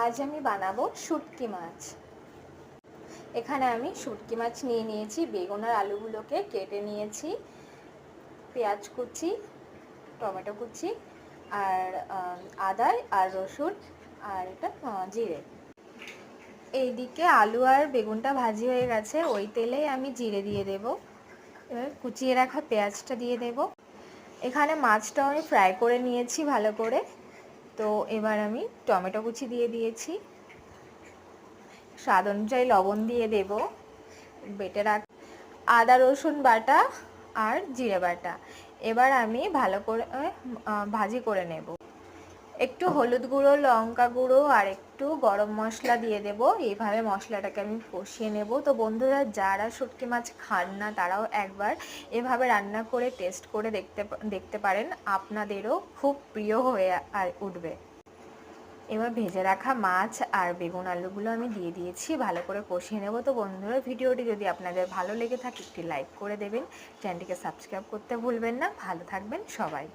আজ আমি বানাবো শুটকি মাছ। এখানে আমি শুটকি মাছ নিয়ে নিয়েছি, বেগুন আর আলুগুলোকে কেটে নিয়েছি, পেঁয়াজ কুচি, টমেটো কুচি আর আদা আর রসুন আর এটা জিরে। এইদিকে আলু আর বেগুনটা ভাজি হয়ে গেছে, ওই তেলেই আমি জিরে দিয়ে দেব। এবার কুচিয়ে রাখা পেঁয়াজটা দিয়ে দেব। এখানে মাছটাও আমি ফ্রাই করে নিয়েছি ভালো করে। তো এবার আমি টমেটো কুচি দিয়ে দিয়েছি। স্বাদ অনুযায়ী লবণ দিয়ে দেব। বেটে রাখ আদা, রসুন বাটা আর জিরে বাটা। এবার আমি ভালো করে ভাজি করে নেব। একটু হলুদ গুঁড়ো, লঙ্কা গুঁড়ো আর একটু গরম মশলা দিয়ে দেব। এইভাবে মশলাটাকে আমি কষিয়ে নেব। তো বন্ধুরা, যারা শুটকি মাছ খান না, তারাও একবার এভাবে রান্না করে টেস্ট করে দেখতে দেখতে পারেন। আপনাদেরও খুব প্রিয় হয়ে আর উঠবে। এবার ভেজে রাখা মাছ আর বেগুন আলুগুলো আমি দিয়ে দিয়েছি। ভালো করে কষিয়ে নেব। তো বন্ধুরা, ভিডিওটি যদি আপনাদের ভালো লেগে থাকে, একটি লাইক করে দেবেন। চ্যানেলটিকে সাবস্ক্রাইব করতে ভুলবেন না। ভালো থাকবেন সবাই।